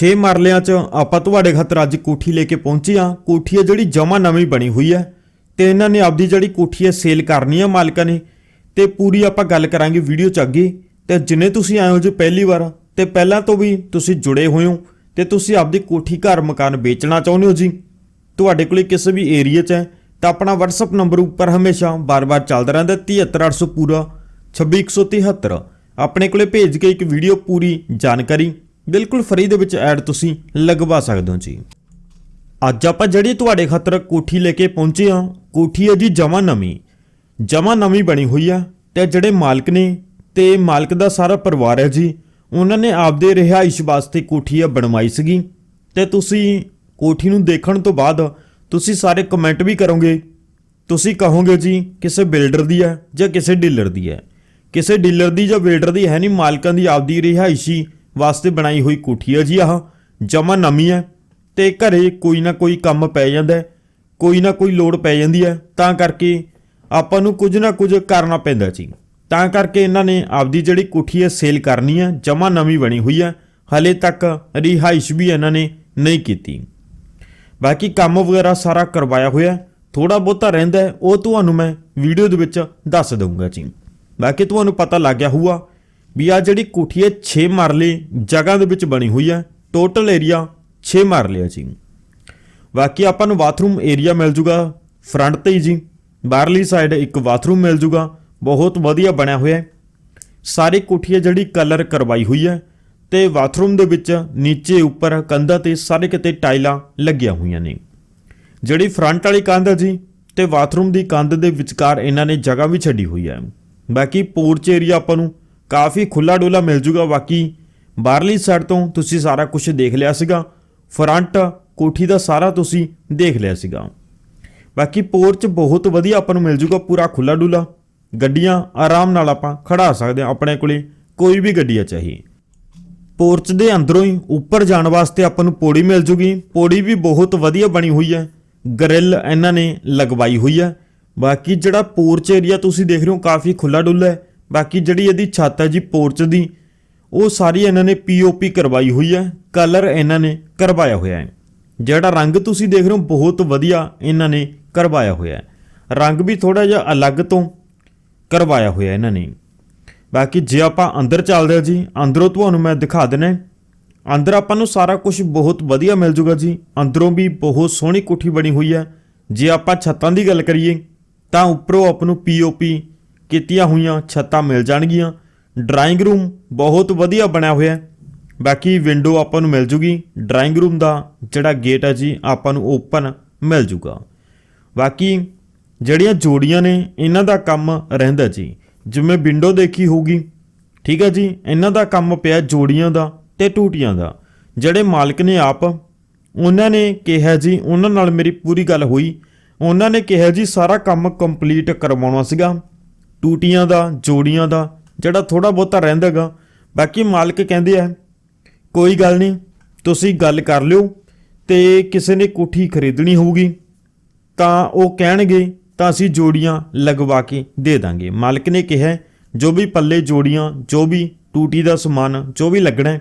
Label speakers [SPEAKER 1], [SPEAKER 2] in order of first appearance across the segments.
[SPEAKER 1] 6 ਮਰਲਿਆਂ 'ਚ ਆਪਾਂ ਤੁਹਾਡੇ ਖਾਤਰ ਅੱਜ ਕੋਠੀ ਲੈ ਕੇ ਪਹੁੰਚੇ ਆ ਕੋਠੀ ਹੈ ਜਿਹੜੀ ਜਮਾ ਨਵੀਂ ਬਣੀ ਹੋਈ ਹੈ ਤੇ ਇਹਨਾਂ ਨੇ ਆਪਦੀ ਜਿਹੜੀ ਕੋਠੀ ਹੈ ਸੇਲ ਕਰਨੀ ਹੈ ਮਾਲਕਾਂ ਨੇ। ਤੇ ਪੂਰੀ ਆਪਾਂ ਗੱਲ ਕਰਾਂਗੇ ਵੀਡੀਓ 'ਚ ਅੱਗੇ। ਤੇ ਜਿੰਨੇ ਤੁਸੀਂ ਆਏ ਹੋ ਜੀ ਪਹਿਲੀ ਵਾਰ, ਤੇ ਪਹਿਲਾਂ ਤੋਂ ਵੀ ਤੁਸੀਂ ਜੁੜੇ ਹੋਏ ਹੋ ਤੇ ਤੁਸੀਂ ਆਪਦੀ ਕੋਠੀ ਘਰ ਮਕਾਨ ਵੇਚਣਾ ਚਾਹੁੰਦੇ ਹੋ ਜੀ। ਤੁਹਾਡੇ ਕੋਲੇ ਕਿਸੇ ਵੀ ਏਰੀਆ 'ਚ ਹੈ ਤਾਂ ਆਪਣਾ WhatsApp ਨੰਬਰ ਉੱਪਰ ਹਮੇਸ਼ਾ ਬਾਰ-ਬਾਰ ਚੱਲਦਾ ਰਹਿੰਦਾ 73800 ਪੂਰਾ 26173 ਆਪਣੇ ਕੋਲੇ ਭੇਜ ਕੇ ਇੱਕ ਵੀਡੀਓ ਪੂਰੀ ਜਾਣਕਾਰੀ ਬਿਲਕੁਲ ਫ੍ਰੀ ਦੇ ਵਿੱਚ ਐਡ ਤੁਸੀਂ ਲਗਵਾ ਸਕਦੇ ਹੋ ਜੀ। ਅੱਜ ਆਪਾਂ ਜਿਹੜੀ ਤੁਹਾਡੇ ਖਾਤਰ ਕੋਠੀ ਲੈ ਕੇ ਪਹੁੰਚੇ ਹਾਂ, ਕੋਠੀ ਹੈ ਜੀ ਜਮਾ ਨਵੀਂ। ਜਮਾ ਨਵੀਂ ਬਣੀ ਹੋਈ ਆ ਤੇ ਜਿਹੜੇ ਮਾਲਕ ਨੇ ਤੇ ਮਾਲਕ ਦਾ ਸਾਰਾ ਪਰਿਵਾਰ ਹੈ ਜੀ, ਉਹਨਾਂ ਨੇ ਆਪਦੇ ਰਿਹਾਇਸ਼ ਵਾਸਤੇ ਕੋਠੀ ਆ ਬਣਵਾਈ ਸੀਗੀ। ਤੇ ਤੁਸੀਂ ਕੋਠੀ ਨੂੰ ਦੇਖਣ ਤੋਂ ਬਾਅਦ ਤੁਸੀਂ ਸਾਰੇ ਕਮੈਂਟ ਵੀ ਕਰੋਗੇ। ਤੁਸੀਂ ਕਹੋਗੇ ਜੀ, ਕਿਸੇ ਬਿਲਡਰ ਦੀ ਹੈ ਜਾਂ ਕਿਸੇ ਡੀਲਰ ਦੀ ਹੈ ਕਿਸੇ ਡੀਲਰ ਦੀ ਜਾਂ ਬਿਲਡਰ ਦੀ ਹੈ ਨਹੀਂ, ਮਾਲਕਾਂ ਦੀ ਆਪਦੀ ਰਿਹਾਇਸ਼ੀ ਵਾਸਤੇ ਬਣਾਈ ਹੋਈ ਕੋਠੀ ਹੈ ਜੀ ਆਹ ਜਮਾ ਨਵੀਂ ਹੈ ਤੇ ਘਰੇ ਕੋਈ ਨਾ ਕੋਈ ਕੰਮ ਪੈ ਜਾਂਦਾ ਕੋਈ ਨਾ ਕੋਈ ਲੋੜ ਪੈ ਜਾਂਦੀ ਹੈ ਤਾਂ ਕਰਕੇ ਆਪਾਂ ਨੂੰ ਕੁਝ ਨਾ ਕੁਝ ਕਰਨਾ ਪੈਂਦਾ ਜੀ। ਤਾਂ ਕਰਕੇ ਇਹਨਾਂ ਨੇ ਆਪਦੀ ਜਿਹੜੀ ਕੋਠੀ ਹੈ ਸੇਲ ਕਰਨੀ ਹੈ ਜਮਾ ਨਵੀਂ ਬਣੀ ਹੋਈ ਹੈ ਹਲੇ ਤੱਕ ਰਿਹਾਇਸ਼ ਵੀ ਇਹਨਾਂ ਨੇ ਨਹੀਂ ਕੀਤੀ। ਬਾਕੀ ਕੰਮ ਵਗੈਰਾ ਸਾਰਾ ਕਰਵਾਇਆ ਹੋਇਆ ਥੋੜਾ ਬਹੁਤਾ ਰਹਿੰਦਾ ਉਹ ਤੁਹਾਨੂੰ ਮੈਂ ਵੀਡੀਓ ਦੇ ਵਿੱਚ ਦੱਸ ਦਊਂਗਾ ਜੀ। ਬਾਕੀ ਤੁਹਾਨੂੰ ਪਤਾ ਲੱਗ ਗਿਆ ਹੋਊਗਾ ਵੀ ਆ ਜਿਹੜੀ ਕੋਠੀ ਹੈ 6 ਮਰਲੇ ਜਗ੍ਹਾ ਦੇ ਵਿੱਚ ਬਣੀ ਹੋਈ ਹੈ। ਟੋਟਲ ਏਰੀਆ 6 ਮਰਲੇ ਹੈ ਜੀ। ਬਾਕੀ ਆਪਾਂ ਨੂੰ ਬਾਥਰੂਮ ਏਰੀਆ ਮਿਲ ਜੂਗਾ ਫਰੰਟ ਤੇ ਹੀ ਜੀ। ਬਾਹਰਲੀ ਸਾਈਡ ਇੱਕ ਬਾਥਰੂਮ ਮਿਲ ਜੂਗਾ। ਬਹੁਤ ਵਧੀਆ ਬਣਿਆ ਹੋਇਆ ਹੈ। ਸਾਰੀ ਕੋਠੀ ਹੈ ਜਿਹੜੀ ਕਲਰ ਕਰਵਾਈ ਹੋਈ ਹੈ ਤੇ ਬਾਥਰੂਮ ਦੇ ਵਿੱਚ ਨੀਚੇ, ਉੱਪਰ, ਕੰਧਾਂ ਤੇ ਸਾਰੇ ਕਿਤੇ ਟਾਈਲਾਂ ਲੱਗੀਆਂ ਹੋਈਆਂ ਨੇ। ਜਿਹੜੀ ਫਰੰਟ ਵਾਲੀ ਕੰਧ ਹੈ ਜੀ ਤੇ ਬਾਥਰੂਮ ਦੀ ਕੰਧ ਦੇ ਵਿਚਕਾਰ ਇਹਨਾਂ ਨੇ ਜਗ੍ਹਾ ਵੀ ਛੱਡੀ ਹੋਈ ਹੈ। ਬਾਕੀ ਪੋਰਚ ਏਰੀਆ ਆਪਾਂ ਨੂੰ ਕਾਫੀ ਖੁੱਲਾ ਡੋਲਾ ਮਿਲ ਜੂਗਾ। ਬਾਕੀ ਬਾਹਰਲੀ ਸਾਈਡ ਤੋਂ ਤੁਸੀਂ ਸਾਰਾ ਕੁਝ ਦੇਖ ਲਿਆ ਸੀਗਾ। ਫਰੰਟ, ਕੋਠੀ ਦਾ ਸਾਰਾ ਤੁਸੀਂ ਦੇਖ ਲਿਆ ਸੀਗਾ। ਬਾਕੀ ਪੋਰਚ ਬਹੁਤ ਵਧੀਆ ਆਪਾਂ ਨੂੰ ਮਿਲ ਜੂਗਾ, ਪੂਰਾ ਖੁੱਲਾ ਡੁੱਲਾ। ਗੱਡੀਆਂ ਆਰਾਮ ਨਾਲ ਆਪਾਂ ਖੜਾ ਸਕਦੇ ਹਾਂ, ਆਪਣੇ ਕੋਲੇ ਕੋਈ ਵੀ ਗੱਡੀ ਆ ਚਾਹੀ। ਪੋਰਚ ਦੇ ਅੰਦਰੋਂ ਹੀ ਉੱਪਰ ਜਾਣ ਵਾਸਤੇ ਆਪਾਂ ਨੂੰ ਪੌੜੀ ਮਿਲ ਜੂਗੀ। ਪੌੜੀ ਵੀ ਬਹੁਤ ਵਧੀਆ ਬਣੀ ਹੋਈ ਹੈ। ਗ੍ਰਿਲ ਇਹਨਾਂ ਨੇ ਲਗਵਾਈ ਹੋਈ ਹੈ। ਬਾਕੀ ਜਿਹੜਾ ਪੋਰਚ ਏਰੀਆ ਤੁਸੀਂ ਦੇਖ ਰਹੇ ਹੋ, ਕਾਫੀ ਖੁੱਲਾ ਡੁੱਲਾ ਹੈ। ਬਾਕੀ ਜਿਹੜੀ ਇਹਦੀ ਛੱਤ ਹੈ ਜੀ ਪੋਰਚ ਦੀ, ਉਹ ਸਾਰੀ ਇਹਨਾਂ ਨੇ ਪੀਓਪੀ ਕਰਵਾਈ ਹੋਈ ਹੈ, ਕਲਰ ਇਹਨਾਂ ਨੇ ਕਰਵਾਇਆ ਹੋਇਆ ਹੈ। ਜਿਹੜਾ ਰੰਗ ਤੁਸੀਂ ਦੇਖ ਰਹੇ ਹੋ, ਬਹੁਤ ਵਧੀਆ ਇਹਨਾਂ ਨੇ ਕਰਵਾਇਆ ਹੋਇਆ ਹੈ। ਰੰਗ ਵੀ ਥੋੜਾ ਜਿਹਾ ਅਲੱਗ ਤੋਂ ਕਰਵਾਇਆ ਹੋਇਆ ਇਹਨਾਂ ਨੇ। ਬਾਕੀ ਜੇ ਆਪਾਂ ਅੰਦਰ ਚੱਲਦੇ ਹਾਂ ਜੀ, ਅੰਦਰੋਂ ਤੁਹਾਨੂੰ ਮੈਂ ਦਿਖਾ ਦਿੰਨਾ ਅੰਦਰ ਆਪਾਂ ਨੂੰ ਸਾਰਾ ਕੁਝ ਬਹੁਤ ਵਧੀਆ ਮਿਲ ਜੂਗਾ ਜੀ। ਅੰਦਰੋਂ ਵੀ ਬਹੁਤ ਸੋਹਣੀ ਕੋਠੀ ਬਣੀ ਹੋਈ ਹੈ। ਜੇ ਆਪਾਂ ਛੱਤਾਂ ਦੀ ਗੱਲ ਕਰੀਏ, ਤਾਂ ਉੱਪਰੋਂ ਆਪ ਨੂੰ ਪੀਓਪੀ ਕੀਤੀਆਂ ਹੋਈਆਂ ਛੱਤਾਂ ਮਿਲ ਜਾਣਗੀਆਂ। ਡਰਾਇੰਗ ਰੂਮ ਬਹੁਤ ਵਧੀਆ ਬਣਿਆ ਹੋਇਆ ਹੈ। ਬਾਕੀ ਵਿੰਡੋ ਆਪਾਂ ਨੂੰ ਮਿਲ ਜੂਗੀ। ਡਰਾਇੰਗ ਰੂਮ ਦਾ ਜਿਹੜਾ ਗੇਟ ਹੈ ਜੀ, ਆਪਾਂ ਨੂੰ ਓਪਨ ਮਿਲ ਜੂਗਾ। ਬਾਕੀ ਜਿਹੜੀਆਂ ਜੋੜੀਆਂ ਨੇ, ਇਹਨਾਂ ਦਾ ਕੰਮ ਰਹਿੰਦਾ ਜੀ। ਜਿਵੇਂ ਵਿੰਡੋ ਦੇਖੀ ਹੋਊਗੀ, ਠੀਕ ਹੈ ਜੀ, ਇਹਨਾਂ ਦਾ ਕੰਮ ਪਿਆ ਜੋੜੀਆਂ ਦਾ ਤੇ ਟੂਟੀਆਂ ਦਾ। ਜਿਹੜੇ ਮਾਲਕ ਨੇ ਆਪ, ਉਹਨਾਂ ਨੇ ਕਿਹਾ ਜੀ, ਉਹਨਾਂ ਨਾਲ ਮੇਰੀ ਪੂਰੀ ਗੱਲ ਹੋਈ। ਉਹਨਾਂ ਨੇ ਕਿਹਾ ਜੀ, ਸਾਰਾ ਕੰਮ ਕੰਪਲੀਟ ਕਰਵਾਉਣਾ ਸੀਗਾ। ਟੂਟੀਆਂ ਦਾ, ਜੋੜੀਆਂ ਦਾ, ਜਿਹੜਾ ਥੋੜਾ ਬਹੁਤਾ ਰਹਿੰਦਾਗਾ ਬਾਕੀ ਮਾਲਕ ਕਹਿੰਦੇ ਆ, ਕੋਈ ਗੱਲ ਨਹੀਂ, ਤੁਸੀਂ ਗੱਲ ਕਰ ਲਿਓ ਤੇ ਕਿਸੇ ਨੇ ਕੋਠੀ ਖਰੀਦਣੀ ਹੋਊਗੀ, ਤਾਂ ਉਹ ਕਹਿਣਗੇ, ਤਾਂ ਅਸੀਂ ਜੋੜੀਆਂ ਲਗਵਾ ਕੇ ਦੇ ਦਾਂਗੇ। ਮਾਲਕ ਨੇ ਕਿਹਾ, ਜੋ ਵੀ ਪੱਲੇ ਜੋੜੀਆਂ, ਜੋ ਵੀ ਟੂਟੀ ਦਾ ਸਮਾਨ, ਜੋ ਵੀ ਲੱਗਣਾ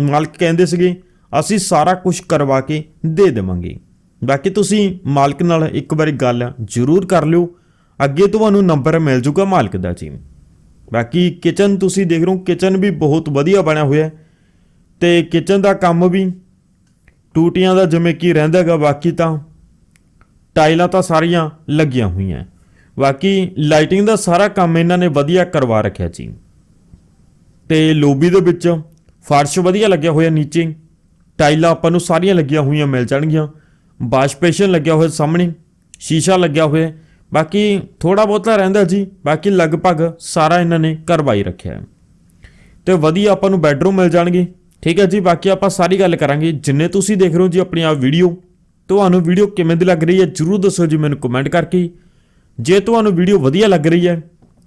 [SPEAKER 1] ਮਾਲਕ ਕਹਿੰਦੇ ਸੀਗੇ, ਅਸੀਂ ਸਾਰਾ ਕੁਝ ਕਰਵਾ ਕੇ ਦੇ ਦੇਵਾਂਗੇ। ਬਾਕੀ ਤੁਸੀਂ ਮਾਲਕ ਨਾਲ ਇੱਕ ਵਾਰੀ ਗੱਲ ਜ਼ਰੂਰ ਕਰ ਲਿਓ। ਅੱਗੇ ਤੁਹਾਨੂੰ ਨੰਬਰ ਮਿਲ ਜੂਗਾ ਮਾਲਕ ਦਾ ਜੀ ਬਾਕੀ ਕਿਚਨ ਤੁਸੀਂ ਦੇਖ ਰਹੇ ਹੋ ਕਿਚਨ ਵੀ ਬਹੁਤ ਵਧੀਆ ਬਣਿਆ ਹੋਇਆ ਹੈ। ਤੇ ਕਿਚਨ ਦਾ ਕੰਮ ਵੀ ਟੂਟੀਆਂ ਦਾ ਜਿਵੇਂ ਕੀ ਰਹਿੰਦਾ ਹੈਗਾ, ਬਾਕੀ ਤਾਂ ਟਾਈਲਾਂ ਤਾਂ ਸਾਰੀਆਂ ਲੱਗੀਆਂ ਹੋਈਆਂ ਬਾਕੀ ਲਾਈਟਿੰਗ ਦਾ ਸਾਰਾ ਕੰਮ ਇਹਨਾਂ ਨੇ ਵਧੀਆ ਕਰਵਾ ਰੱਖਿਆ ਜੀ। ਤੇ ਲੋਬੀ ਦੇ ਵਿੱਚ ਫਰਸ਼ ਵਧੀਆ ਲੱਗਿਆ ਹੋਇਆ ਨੀਚੇ। ਟਾਈਲਾਂ ਆਪਾਂ ਨੂੰ ਸਾਰੀਆਂ ਲੱਗੀਆਂ ਹੋਈਆਂ ਮਿਲ ਜਾਣਗੀਆਂ। ਵਾਸ਼ਪੇਸ਼ਨ ਲੱਗਿਆ ਹੋਇਆ ਸਾਹਮਣੇ। ਸ਼ੀਸ਼ਾ ਲੱਗਿਆ ਹੋਇਆ। ਬਾਕੀ ਥੋੜਾ ਬਹੁਤਾ ਰਹਿੰਦਾ ਜੀ, ਬਾਕੀ ਲਗਭਗ ਸਾਰਾ ਇਹਨਾਂ ਨੇ ਕਰਵਾਈ ਰੱਖਿਆ ਹੈ। ਤੇ ਵਧੀਆ ਆਪਾਂ ਨੂੰ ਬੈਡਰੂਮ ਮਿਲ ਜਾਣਗੇ। ਠੀਕ ਹੈ ਜੀ, ਬਾਕੀ ਆਪਾਂ ਸਾਰੀ ਗੱਲ ਕਰਾਂਗੇ। ਜਿੰਨੇ ਤੁਸੀਂ ਦੇਖ ਰਹੇ ਹੋ ਜੀ ਆਪਣੀ ਆ ਵੀਡੀਓ ਤੁਹਾਨੂੰ ਵੀਡੀਓ ਕਿਵੇਂ ਦੀ ਲੱਗ ਰਹੀ ਹੈ ਜਰੂਰ ਦੱਸੋ ਜੀ ਮੈਨੂੰ ਕਮੈਂਟ ਕਰਕੇ। ਜੇ ਤੁਹਾਨੂੰ ਵੀਡੀਓ ਵਧੀਆ ਲੱਗ ਰਹੀ ਹੈ,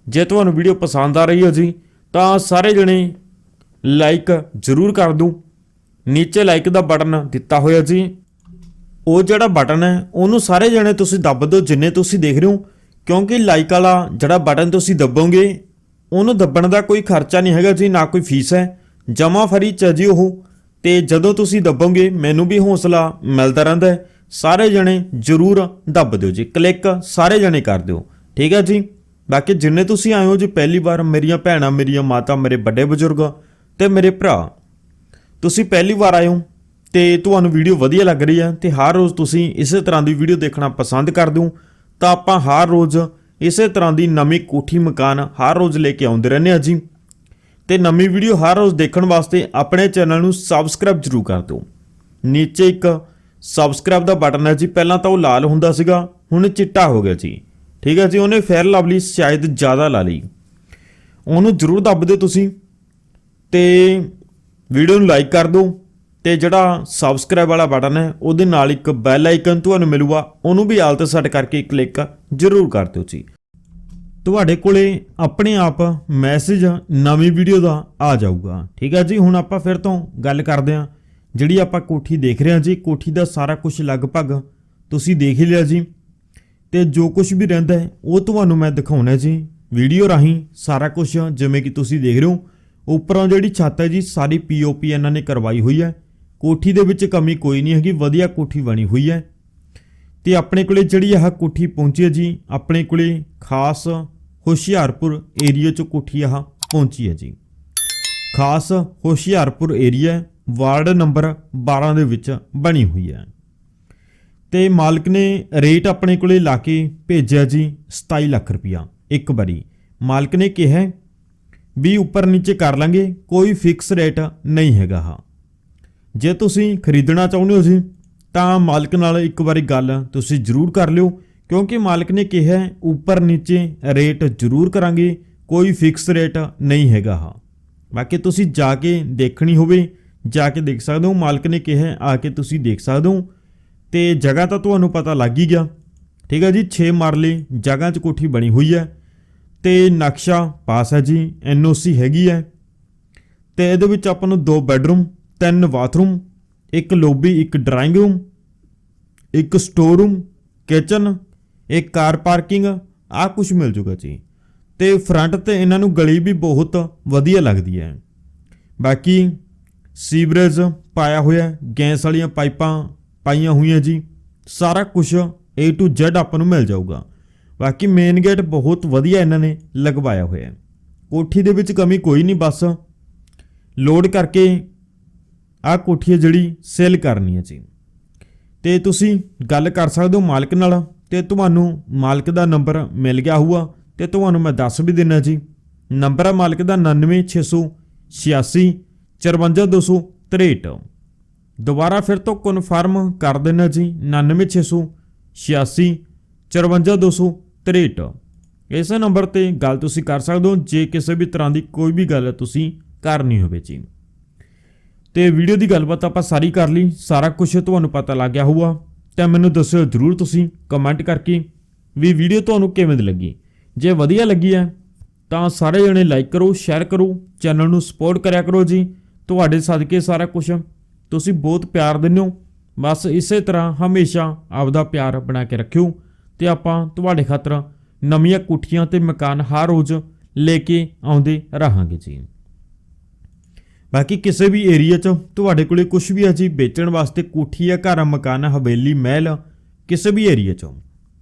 [SPEAKER 1] ਜੇ ਤੁਹਾਨੂੰ ਵੀਡੀਓ ਪਸੰਦ ਆ ਰਹੀ ਹੈ ਜੀ, ਤਾਂ ਸਾਰੇ ਜਣੇ ਲਾਈਕ ਜਰੂਰ ਕਰ ਦੂੰ ਨੀਚੇ ਲਾਈਕ ਦਾ ਬਟਨ ਦਿੱਤਾ ਹੋਇਆ ਜੀ। ਉਹ ਜਿਹੜਾ ਬਟਨ ਹੈ, ਉਹਨੂੰ ਸਾਰੇ ਜਣੇ ਤੁਸੀਂ ਦੱਬ ਦਿਓ, ਜਿੰਨੇ ਤੁਸੀਂ ਦੇਖ ਰਹੇ ਹੋ। ਕਿਉਂਕਿ ਲਾਈਕ ਵਾਲਾ ਜਿਹੜਾ ਬਟਨ ਤੁਸੀਂ ਦੱਬੋਗੇ, ਉਹਨੂੰ ਦੱਬਣ ਦਾ ਕੋਈ ਖਰਚਾ ਨਹੀਂ ਹੈਗਾ ਜੀ, ਨਾ ਕੋਈ ਫੀਸ ਹੈ। ਜਮਾ ਫਰੀ ਚ ਹੈ ਜੀ ਉਹ। ਤੇ ਜਦੋਂ ਤੁਸੀਂ ਦੱਬੋਗੇ, ਮੈਨੂੰ ਵੀ ਹੌਸਲਾ ਮਿਲਦਾ ਰਹਿੰਦਾ ਹੈ। ਸਾਰੇ ਜਣੇ ਜਰੂਰ ਦੱਬ ਦਿਓ ਜੀ ਕਲਿੱਕ ਸਾਰੇ ਜਣੇ ਕਰ ਦਿਓ। ਠੀਕ ਹੈ ਜੀ? ਬਾਕੀ ਜਿੰਨੇ ਤੁਸੀਂ ਆਏ ਹੋ ਜੀ, ਪਹਿਲੀ ਵਾਰ ਮੇਰੀਆਂ ਭੈਣਾਂ, ਮੇਰੀਆਂ ਮਾਤਾ, ਮੇਰੇ ਵੱਡੇ ਬਜ਼ੁਰਗ ਤੇ ਮੇਰੇ ਭਰਾ, ਤੁਸੀਂ ਪਹਿਲੀ ਵਾਰ ਆਏ ਹੋ। ਤੇ ਤੁਹਾਨੂੰ ਵੀਡੀਓ ਵਧੀਆ ਲੱਗ ਰਹੀ ਹੈ ਤੇ ਹਰ ਰੋਜ਼ ਤੁਸੀਂ ਇਸੇ ਤਰ੍ਹਾਂ ਦੀ ਵੀਡੀਓ ਦੇਖਣਾ ਪਸੰਦ ਕਰਦੇ ਹੋ, ਤਾਂ ਆਪਾਂ ਹਰ ਰੋਜ਼ ਇਸੇ ਤਰ੍ਹਾਂ ਦੀ ਨਵੀਂ ਕੋਠੀ ਮਕਾਨ ਹਰ ਰੋਜ਼ ਲੈ ਕੇ ਆਉਂਦੇ ਰਹਿੰਦੇ ਹਾਂ ਜੀ। ਤੇ ਨਵੀਂ ਵੀਡੀਓ ਹਰ ਰੋਜ਼ ਦੇਖਣ ਵਾਸਤੇ ਆਪਣੇ ਚੈਨਲ ਨੂੰ ਸਬਸਕ੍ਰਾਈਬ ਜ਼ਰੂਰ ਕਰ ਦਿਓ। ਨੀਚੇ ਇੱਕ ਸਬਸਕ੍ਰਾਈਬ ਦਾ ਬਟਨ ਹੈ ਜੀ, ਪਹਿਲਾਂ ਤਾਂ ਉਹ ਲਾਲ ਹੁੰਦਾ ਸੀਗਾ, ਹੁਣ ਚਿੱਟਾ ਹੋ ਗਿਆ ਜੀ। ਠੀਕ ਹੈ ਜੀ, ਉਹਨੇ ਫੇਰ ਲਵਲੀ ਸ਼ਾਇਦ ਜ਼ਿਆਦਾ ਲਾ ਲਈ। ਉਹਨੂੰ ਜ਼ਰੂਰ ਦੱਬ ਦਿਓ ਤੁਸੀਂ ਤੇ ਵੀਡੀਓ ਨੂੰ ਲਾਈਕ ਕਰ ਦਿਓ। ਤੇ ਜਿਹੜਾ ਸਬਸਕ੍ਰਾਈਬ ਵਾਲਾ ਬਟਨ ਹੈ, ਉਹਦੇ ਨਾਲ ਇੱਕ ਬੈਲ ਆਈਕਨ ਤੁਹਾਨੂੰ ਮਿਲੂਗਾ। ਉਹਨੂੰ ਵੀ ਆਲ ਤੇ ਸੈੱਟ ਕਰਕੇ ਕਲਿੱਕ ਜ਼ਰੂਰ ਕਰ ਦਿਓ ਜੀ। ਤੁਹਾਡੇ ਕੋਲੇ ਆਪਣੇ ਆਪ ਮੈਸੇਜ ਨਵੀਂ ਵੀਡੀਓ ਦਾ ਆ ਜਾਊਗਾ। ਠੀਕ ਹੈ ਜੀ, ਹੁਣ ਆਪਾਂ ਫਿਰ ਤੋਂ ਗੱਲ ਕਰਦੇ ਹਾਂ। ਜਿਹੜੀ ਆਪਾਂ ਕੋਠੀ ਦੇਖ ਰਹੇ ਹਾਂ ਜੀ, ਕੋਠੀ ਦਾ ਸਾਰਾ ਕੁਝ ਲਗਭਗ ਤੁਸੀਂ ਦੇਖ ਹੀ ਲਿਆ ਜੀ। ਤੇ ਜੋ ਕੁਝ ਵੀ ਰਹਿੰਦਾ ਹੈ, ਉਹ ਤੁਹਾਨੂੰ ਮੈਂ ਦਿਖਾਉਣਾ ਜੀ। ਵੀਡੀਓ ਰਾਹੀਂ ਸਾਰਾ ਕੁਝ ਜਿਵੇਂ ਕਿ ਤੁਸੀਂ ਦੇਖ ਰਹੇ ਹੋ। ਉੱਪਰੋਂ ਜਿਹੜੀ ਛੱਤ ਹੈ ਜੀ, ਸਾਰੀ ਪੀਓਪੀ ਇਹਨਾਂ ਨੇ ਕਰਵਾਈ ਹੋਈ ਹੈ। ਕੋਠੀ ਦੇ ਵਿੱਚ ਕਮੀ ਕੋਈ ਨਹੀਂ ਹੈਗੀ, ਵਧੀਆ ਕੋਠੀ ਬਣੀ ਹੋਈ ਹੈ। ਤੇ ਆਪਣੇ ਕੋਲੇ ਜਿਹੜੀ ਆਹ ਕੋਠੀ ਪਹੁੰਚੀ ਹੈ ਜੀ, ਆਪਣੇ ਕੋਲੇ ਖਾਸ ਹੁਸ਼ਿਆਰਪੁਰ ਏਰੀਆ ਚ ਕੋਠੀ ਆਹ ਪਹੁੰਚੀ ਹੈ ਜੀ। ਖਾਸ ਹੁਸ਼ਿਆਰਪੁਰ ਏਰੀਆ ਵਾਰਡ ਨੰਬਰ 12 ਦੇ ਵਿੱਚ ਬਣੀ ਹੋਈ ਹੈ। ਤੇ ਮਾਲਕ ਨੇ ਰੇਟ ਆਪਣੇ ਕੋਲੇ ਲਾ ਕੇ ਭੇਜਿਆ ਜੀ 27 ਲੱਖ ਰੁਪਇਆ ਇੱਕ ਵਾਰੀ। ਮਾਲਕ ਨੇ ਕਿਹਾ ਵੀ ਉੱਪਰ ਨੀਚੇ ਕਰ ਲਾਂਗੇ, ਕੋਈ ਫਿਕਸ ਰੇਟ ਨਹੀਂ ਹੈਗਾ ਹਾਂ ਜੇ ਤੁਸੀਂ ਖਰੀਦਣਾ ਚਾਹੁੰਦੇ ਹੋ ਜੀ, ਤਾਂ ਮਾਲਕ ਨਾਲ ਇੱਕ ਵਾਰੀ ਗੱਲ ਤੁਸੀਂ ਜ਼ਰੂਰ ਕਰ ਲਿਓ, ਕਿਉਂਕਿ ਮਾਲਕ ਨੇ ਕਿਹਾ ਉੱਪਰ ਨੀਚੇ ਰੇਟ ਜ਼ਰੂਰ ਕਰਾਂਗੇ, ਕੋਈ ਫਿਕਸ ਰੇਟ ਨਹੀਂ ਹੈਗਾ ਹਾਂ ਬਾਕੀ ਤੁਸੀਂ ਜਾ ਕੇ ਦੇਖਣੀ ਹੋਵੇ, ਜਾ ਕੇ ਦੇਖ ਸਕਦੇ ਹੋ, ਮਾਲਕ ਨੇ ਕਿਹਾ ਆ ਕੇ ਤੁਸੀਂ ਦੇਖ ਸਕਦੇ ਹੋ, ਤੇ ਜਗ੍ਹਾ ਤਾਂ ਤੁਹਾਨੂੰ ਪਤਾ ਲੱਗ ਹੀ ਗਿਆ। ਠੀਕ ਹੈ ਜੀ 6 ਮਰਲੇ ਜਗ੍ਹਾ 'ਚ ਕੋਠੀ ਬਣੀ ਹੋਈ ਹੈ, ਤੇ ਨਕਸ਼ਾ ਪਾਸ ਹੈ ਜੀ ਐਨਓਸੀ ਹੈਗੀ ਹੈ, ਤੇ ਇਹਦੇ ਵਿੱਚ ਆਪਾਂ ਨੂੰ ਦੋ ਬੈੱਡਰੂਮ ਤਿੰਨ ਬਾਥਰੂਮ, ਇੱਕ ਲੋਬੀ, ਇੱਕ ਡਰਾਇੰਗ ਰੂਮ, ਇੱਕ ਸਟੋਰ ਰੂਮ ਕਿਚਨ, ਇੱਕ ਕਾਰ ਪਾਰਕਿੰਗ ਆ ਕੁਝ ਮਿਲ ਜੂਗਾ ਜੀ। ਤੇ ਫਰੰਟ ਤੇ ਇਹਨਾਂ ਨੂੰ ਗਲੀ ਵੀ ਬਹੁਤ ਵਧੀਆ ਲੱਗਦੀ ਹੈ। ਬਾਕੀ ਸੀਵਰੇਜ ਪਾਇਆ ਹੋਇਆ ਗੈਸ ਵਾਲੀਆਂ ਪਾਈਪਾਂ ਪਾਈਆਂ ਹੋਈਆਂ ਜੀ। ਸਾਰਾ ਕੁਝ A to Z ਆਪਾਂ ਨੂੰ ਮਿਲ ਜਾਊਗਾ। ਬਾਕੀ ਮੇਨ ਗੇਟ ਬਹੁਤ ਵਧੀਆ ਇਹਨਾਂ ਨੇ ਲਗਵਾਇਆ ਹੋਇਆ ਕੋਠੀ ਦੇ ਵਿੱਚ ਕਮੀ ਕੋਈ ਨਹੀਂ, ਬਸ ਲੋਡ ਕਰਕੇ ਆਹ ਕੋਠੀ ਹੈ ਜਿਹੜੀ ਸੇਲ ਕਰਨੀ ਹੈ ਜੀ। ਤੇ ਤੁਸੀਂ ਗੱਲ ਕਰ ਸਕਦੇ ਹੋ ਮਾਲਕ ਨਾਲ, ਤੇ ਤੁਹਾਨੂੰ ਮਾਲਕ ਦਾ ਨੰਬਰ ਮਿਲ ਗਿਆ ਹੋਊਗਾ, ਤੇ ਤੁਹਾਨੂੰ ਮੈਂ ਦੱਸ ਵੀ ਦਿੰਨਾ ਜੀ। ਨੰਬਰ ਹੈ ਮਾਲਕ ਦਾ 99686 54263 ਦੁਬਾਰਾ ਫਿਰ ਤੋਂ ਕਨਫਰਮ ਕਰ ਦੇਣਾ ਜੀ 99686 54263 ਇਸ ਨੰਬਰ ਤੇ ਗੱਲ ਤੁਸੀਂ ਕਰ ਸਕਦੇ ਹੋ, ਜੇ ਕਿਸੇ ਵੀ ਤਰ੍ਹਾਂ ਦੀ ਕੋਈ ਵੀ ਗੱਲ ਤੁਸੀਂ ਕਰਨੀ ਹੋਵੇ ਜੀ। ਤੇ ਵੀਡੀਓ ਦੀ ਗੱਲਬਾਤ ਆਪਾਂ ਸਾਰੀ ਕਰ ਲਈ, ਸਾਰਾ ਕੁਝ ਤੁਹਾਨੂੰ ਪਤਾ ਲੱਗ ਗਿਆ ਹੋਊਗਾ। ਤਾਂ ਮੈਨੂੰ ਦੱਸਿਓ ਜਰੂਰ ਤੁਸੀਂ ਕਮੈਂਟ ਕਰਕੇ ਵੀ ਵੀਡੀਓ ਤੁਹਾਨੂੰ ਕਿਵੇਂ ਦੀ ਲੱਗੀ। ਜੇ ਵਧੀਆ ਲੱਗੀ ਹੈ, ਤਾਂ ਸਾਰੇ ਜਣੇ ਲਾਈਕ ਕਰੋ ਸ਼ੇਅਰ ਕਰੋ ਚੈਨਲ ਨੂੰ ਸਪੋਰਟ ਕਰਿਆ ਕਰੋ ਜੀ। ਤੁਹਾਡੇ ਸਦਕੇ ਸਾਰਾ ਕੁਝ ਤੁਸੀਂ ਬਹੁਤ ਪਿਆਰ ਦਿੰਦੇ ਹੋ। ਬਸ ਇਸੇ ਤਰ੍ਹਾਂ ਹਮੇਸ਼ਾ ਆਪਦਾ ਪਿਆਰ ਬਣਾ ਕੇ ਰੱਖਿਓ ਤੇ ਆਪਾਂ ਤੁਹਾਡੇ ਖਾਤਰ ਨਵੀਆਂ ਕੋਠੀਆਂ ਤੇ ਮਕਾਨ ਹਰ ਰੋਜ਼ ਲੈ ਕੇ ਆਉਂਦੇ ਰਹਾਂਗੇ ਜੀ। ਬਾਕੀ ਕਿਸੇ ਵੀ ਏਰੀਆ 'ਚ ਤੁਹਾਡੇ ਕੋਲੇ ਕੁਝ ਵੀ ਹੈ ਜੀ ਵੇਚਣ ਵਾਸਤੇ ਕੋਠੀ ਆ ਘਰ ਮਕਾਨ, ਹਵੇਲੀ, ਮਹਿਲ, ਕਿਸੇ ਵੀ ਏਰੀਆ 'ਚ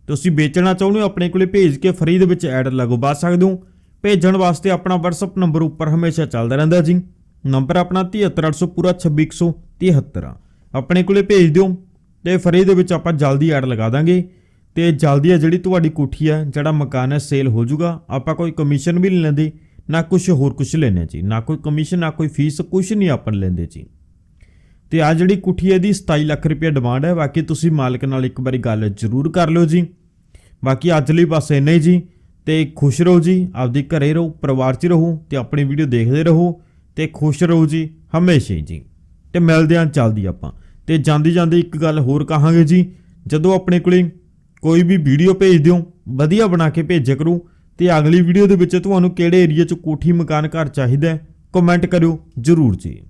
[SPEAKER 1] ਤੁਸੀਂ ਵੇਚਣਾ ਚਾਹੁੰਦੇ ਹੋ, ਆਪਣੇ ਕੋਲੇ ਭੇਜ ਕੇ ਫਰੀ ਦੇ ਵਿੱਚ ਐਡ ਲਗਵਾ ਸਕਦੇ ਹੋ। ਭੇਜਣ ਵਾਸਤੇ ਆਪਣਾ WhatsApp ਨੰਬਰ ਉੱਪਰ ਹਮੇਸ਼ਾ ਚੱਲਦਾ ਰਹਿੰਦਾ ਜੀ। ਨੰਬਰ ਆਪਣਾ 73800 ਪੂਰਾ 26173 ਆ। ਆਪਣੇ ਕੋਲੇ ਭੇਜ ਦਿਓ ਤੇ ਫਰੀ ਦੇ ਵਿੱਚ ਆਪਾਂ ਜਲਦੀ ਐਡ ਲਗਾ ਦਾਂਗੇ। ਤੇ ਜਲਦੀ ਆ ਜਿਹੜੀ ਤੁਹਾਡੀ ਕੋਠੀ ਆ, ਜਿਹੜਾ ਮਕਾਨ ਹੈ ਸੇਲ ਹੋ ਜਾਊਗਾ। ਆਪਾਂ ਕੋਈ ਕਮਿਸ਼ਨ ਵੀ ਨਹੀਂ ਲੈਂਦੇ। ਨਾ ਕੁਝ ਹੋਰ ਕੁਝ ਲੈਣੇ ਜੀ, ਨਾ ਕੋਈ ਕਮਿਸ਼ਨ ਨਾ ਕੋਈ ਫੀਸ ਕੁਝ ਨਹੀਂ ਆਪਾਂ ਲੈਂਦੇ ਜੀ। ਤੇ ਆ ਜਿਹੜੀ ਕੁਠੀਏ ਦੀ 27 ਲੱਖ ਰੁਪਏ ਡਿਮਾਂਡ ਹੈ, ਬਾਕੀ ਤੁਸੀਂ ਮਾਲਕ ਨਾਲ ਇੱਕ ਵਾਰੀ ਗੱਲ ਜ਼ਰੂਰ ਕਰ ਲਿਓ ਜੀ। ਬਾਕੀ ਅੱਜ ਲਈ ਬਸ ਇੰਨਾ ਹੀ ਜੀ, ਤੇ ਖੁਸ਼ ਰਹੋ ਜੀ, ਆਪਦੇ ਘਰੇ ਰਹੋ, ਪਰਿਵਾਰ 'ਚ ਰਹੋ ਤੇ ਆਪਣੀ ਵੀਡੀਓ ਦੇਖਦੇ ਰਹੋ ਤੇ ਖੁਸ਼ ਰਹੋ ਜੀ, ਹਮੇਸ਼ਾ ਹੀ ਜੀ। ਤੇ ਮਿਲਦੇ ਆਂ ਜਲਦੀ ਆਪਾਂ। ਤੇ ਜਾਂਦੀ ਜਾਂਦੀ ਇੱਕ ਗੱਲ ਹੋਰ ਕਹਾਂਗੇ ਜੀ, ਜਦੋਂ ਆਪਣੇ ਕੋਲੇ ਕੋਈ ਵੀ ਵੀਡੀਓ ਭੇਜ ਦਿਓ, ਵਧੀਆ ਬਣਾ ਕੇ ਭੇਜਿਆ ਕਰੋ ਤੇ ਅਗਲੀ ਵੀਡੀਓ ਦੇ ਵਿੱਚ ਤੁਹਾਨੂੰ ਕਿਹੜੇ ਏਰੀਆ 'ਚ ਕੋਠੀ ਮਕਾਨ ਘਰ ਚਾਹੀਦਾ ਹੈ ਕਮੈਂਟ ਕਰਿਓ ਜਰੂਰ ਜੀ।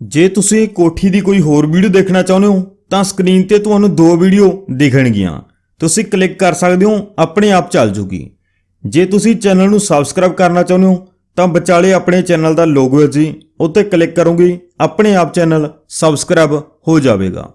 [SPEAKER 1] ਜੇ ਤੁਸੀਂ ਕੋਠੀ ਦੀ ਕੋਈ ਹੋਰ ਵੀਡੀਓ ਦੇਖਣਾ ਚਾਹੁੰਦੇ ਹੋ, ਤਾਂ ਸਕਰੀਨ ਤੇ ਤੁਹਾਨੂੰ ਦੋ ਵੀਡੀਓ ਦਿਖਣਗੀਆਂ। ਤੁਸੀਂ ਕਲਿੱਕ ਕਰ ਸਕਦੇ ਹੋ, ਆਪਣੇ ਆਪ ਚੱਲ ਜੂਗੀ। ਜੇ ਤੁਸੀਂ ਚੈਨਲ ਨੂੰ ਸਬਸਕ੍ਰਾਈਬ ਕਰਨਾ ਚਾਹੁੰਦੇ ਹੋ, ਤਾਂ ਵਿਚਾਲੇ ਆਪਣੇ ਚੈਨਲ ਦਾ ਲੋਗੋ ਹੈ ਜੀ, ਉੱਤੇ ਕਲਿੱਕ ਕਰੋਗੇ, ਆਪਣੇ ਆਪ ਚੈਨਲ ਸਬਸਕ੍ਰਾਈਬ ਹੋ ਜਾਵੇਗਾ।